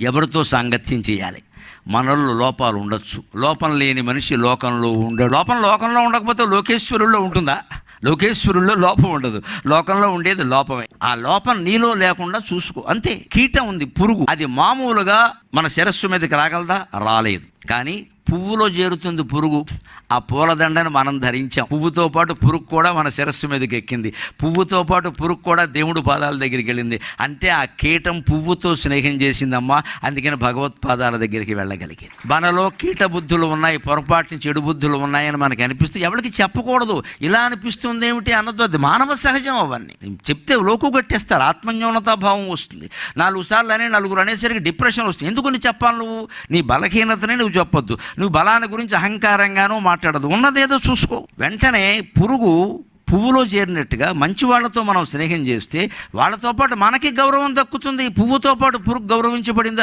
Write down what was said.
ఎవరితో సాంగత్యం చేయాలి? మనలో లోపాలు ఉండొచ్చు. లోపం లేని మనిషి లోకంలో ఉండే లోపం లోకంలో ఉండకపోతే లోకేశ్వరుల్లో ఉంటుందా? లోకేశ్వరుల్లో లోపం ఉండదు. లోకంలో ఉండేది లోపమే. ఆ లోపం నీలో లేకుండా చూసుకో. అంతే. కీటం ఉంది పురుగు. అది మామూలుగా మన శిరస్సు మీదకి రాగలదా? రాలేదు. కానీ పువ్వులో చేరుతుంది పురుగు. ఆ పూలదండను మనం ధరించాం. పువ్వుతో పాటు పురుగు కూడా మన శిరస్సు మీదకి ఎక్కింది పువ్వుతో పాటు పురుగు కూడా దేవుడు పాదాల దగ్గరికి వెళ్ళింది. అంటే ఆ కీటం పువ్వుతో స్నేహం చేసిందమ్మా. అందుకని భగవత్ పాదాల దగ్గరికి వెళ్ళగలిగింది. మనలో కీట బుద్ధులు ఉన్నాయి పొరపాటుని చెడు బుద్ధులు ఉన్నాయని మనకి అనిపిస్తే ఎవరికి చెప్పకూడదు. ఇలా అనిపిస్తుంది ఏమిటి అన్నదో అది మానవ సహజం అవన్నీ. చెప్తే లోకు కట్టేస్తారు. ఆత్మన్యూనతా భావం వస్తుంది. నాలుగు సార్లు అని నలుగురు అనేసరికి డిప్రెషన్ వస్తుంది. ఎందుకు నీ చెప్పాలి నువ్వు? నీ బలహీనతనే నువ్వు చెప్పొద్దు. నువ్వు బలాన్ని గురించి అహంకారంగానూ మాట్లాడదు. ఉన్నదేదో చూసుకో. వెంటనే పురుగు పువ్వులో చేరినట్టుగా మంచి వాళ్ళతో మనం స్నేహం చేస్తే వాళ్ళతో పాటు మనకి గౌరవం దక్కుతుంది. పువ్వుతో పాటు పురుగు గౌరవించబడిందా?